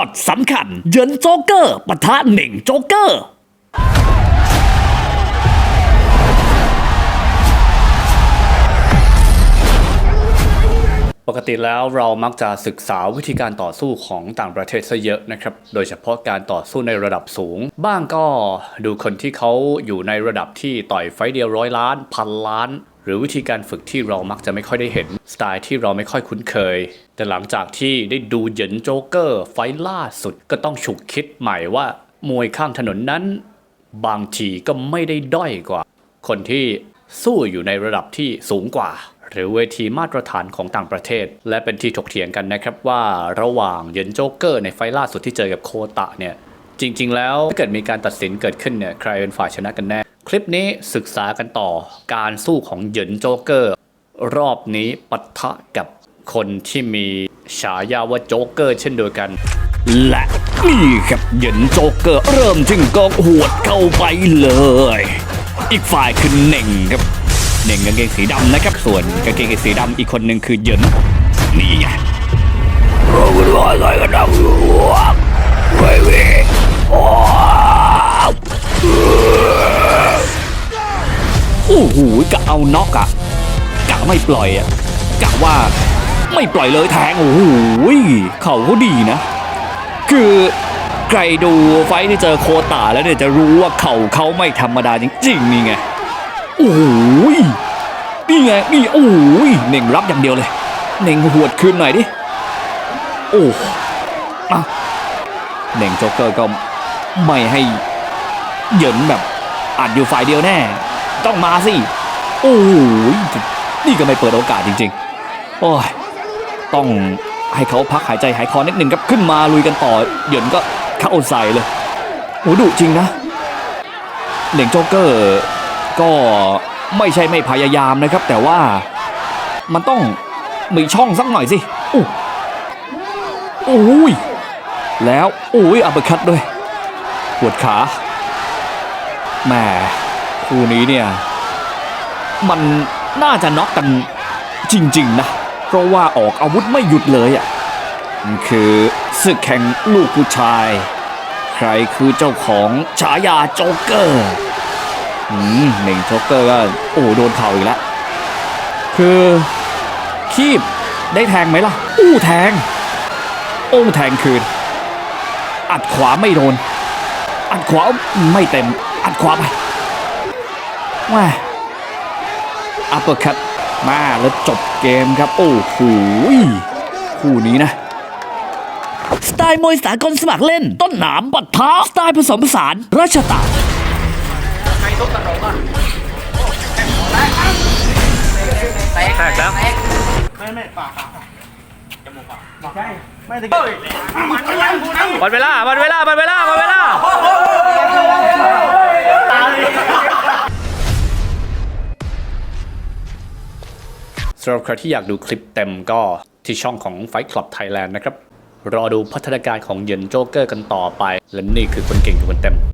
ช็อตสำคัญ เยินโจ๊กเกอร์ปะทะเหน่งโจ๊กเกอร์ปกติแล้วเรามักจะศึกษาวิธีการต่อสู้ของต่างประเทศซะเยอะนะครับ โดยเฉพาะการต่อสู้ในระดับสูง บ้างก็ดูคนที่เขาอยู่ในระดับที่ต่อยไฟเดียวร้อยล้าน พันล้าน รือวิธีการฝึกที่เรามักจะไม่ค่อยได้เห็น สไตล์ที่เราไม่ค่อยคุ้นเคย แต่หลังจากที่ได้ดูเหยินโจ๊กเกอร์ ไฟล่าสุดก็ต้องฉุกคิดใหม่ว่ามวยข้างถนนนั้น บางทีก็ไม่ได้ด้อยกว่า คนที่สู้อยู่ในระดับที่สูงกว่า หรือเวทีมาตรฐานของต่างประเทศ และเป็นที่ถกเถียงกันนะครับว่าระหว่างเยินโจ๊กเกอร์ในไฟล่าสุดที่เจอกับโคตะเนี่ยจริง ๆ แล้วถ้าเกิดมีการตัดสินเกิดขึ้นเนี่ยใครเป็นฝ่ายชนะกันแน่ คลิปนี้ศึกษากันต่อการสู้ของเหยินโจ๊กเกอร์ รอบนี้ปะทะกับคนที่มีฉายาว่าโจ๊กเกอร์เช่นเดียวกัน และนี่ครับเหยินโจ๊กเกอร์เริ่มจึงก็หวดเข้าไปเลย อีกฝ่ายคือเหน่งครับเหน่งกางเกงสีดำนะครับส่วนกางเกงสีดำอีกคนหนึ่งคือเหยินนี่ไงเราไม่รู้อะไรกันนะเว้ยเว้ย อ้โหกะเอาน็อกอะกะไม่ปล่อยอะกะว่าไม่ปล่อยเลยแทงโอ้โหเขาเขาดีนะ คือใครดูไฟที่เจอโคตาแล้วเนี่ยจะรู้ว่าเขาเขาไม่ธรรมดาจริงๆนี่ไงโอ้ยนี่ไงนี่โอ้ยเน่งรับอย่างเดียวเลย เน่งหวดคืนหน่อยดิโอ้อะเน่งโจ๊กเกอร์ก็ไม่ให้เหยินแบบอัดอยู่ฝ่ายเดียวแน่ ต้องมาสิ โอ้ยนี่ก็ไม่เปิดโอกาสจริงๆ โอ้ย ต้องให้เขาพักหายใจหายคอนิดหนึ่งครับขึ้นมาลุยกันต่อเหยินก็เข้าใส่เลยโหดุจริงนะเหน่งโจ๊กเกอร์ ก็ไม่ใช่ไม่พยายามนะครับ แต่ว่ามันต้องมีช่องสักหน่อยสิอู้โอ้ยแล้วโอ้ยอัปเปอร์คัตด้วยปวดขาแหม คู่นี้เนี่ยมันน่าจะน็อกกันจริง ๆ นะ เพราะว่าออกอาวุธไม่หยุดเลยอะคือศึกแข่งลูกผู้ชาย ใครคือเจ้าของฉายาโจ๊กเกอร์อืมหนึ่งโจ๊กเกอร์ก็โอ้โดนเข่าอีกแล้วคือคีบได้แทงไหมล่ะ อู้แทง โอ้แทงคืน อัดขวาไม่โดน อัดขวาไม่เต็ม อัดขวาไป ว้าอัปเปอร์คัตมาแล้วจบเกมครับ โอ้โหคู่นี้นะ สไตล์มวยสากลสมัครเล่น ต้นหนามปัดท้าสไตล์ผสมผสานราชตาแตกแล้วหมดเวลาหมดเวลาหมดเวลาหมดเวลาำหรับใครที่อยากดูคลิปเต็มก็ที่ช่องของ Fight Club Thailand นะครับ รอดูพัฒนาการของเหยินโจ๊กเกอร์กันต่อไป และนี่คือคนเก่งกับคนเต็ม